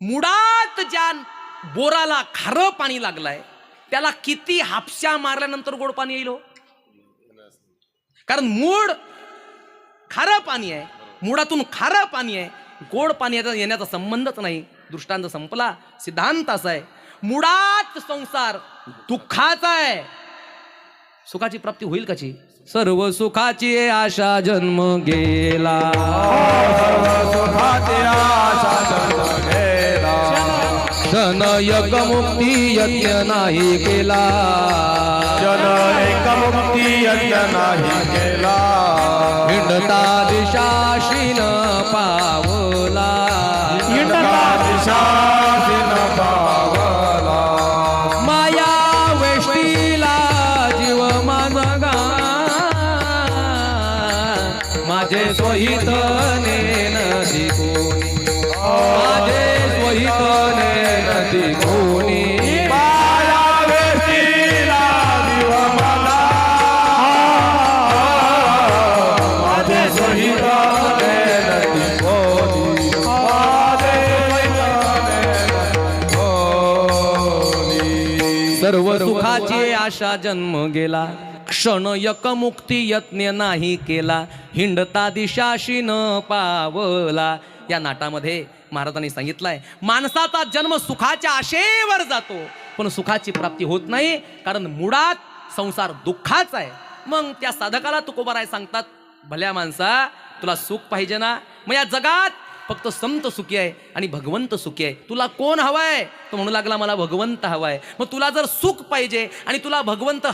मुळात ज्या बोराला खारं पाणी लागलंय त्याला किती हापशा मारल्यानंतर गोड पाणी येईल हो? कारण मूळ खारं पाणी आहे मुळातून खारं पाणी आहे गोड पाणी याचा येण्याचा संबंधच नाही. दृष्टांत संपला सिद्धांत असा आहे मुळात संसार दुःखाचा आहे. सुखाची प्राप्ती होईल कशी? सर्व सुखाची आशा जन्म गेला. क्षण यक मुक्ती यज्ञ नाही केला जन एक मुक्ती यज्ञ नाही केला हिंडता दिशाशीन पावला। हिंडता दिशासीन पावला। माया वेष्टीला जीव मानगा। माझे स्वहित नदी कोणी सर्व सुखाची आशा जन्म गेला. क्षण यक मुक्ती यत्न नाही केला. हिंडता दिशाशी न पावला. या नाटामध्ये महाराजांनी सांगितलंय माणसाचा जन्म सुखाच्या आशेवर जातो. पण सुखाची प्राप्ती होत नाही कारण मुळात संसार दुःखाचा आहे. मग त्या साधकाला तुकोबाराय सांगतात भल्या माणसा तुला सुख पाहिजे ना? मग या जगात फक्त संत सुखी आहे आणि भगवंत सुखी आहे. तुला कोण हवाय? तो म्हणू लागला मला भगवंत हवाय. मग तुला जर सुख पाहिजे आणि तुला भगवंत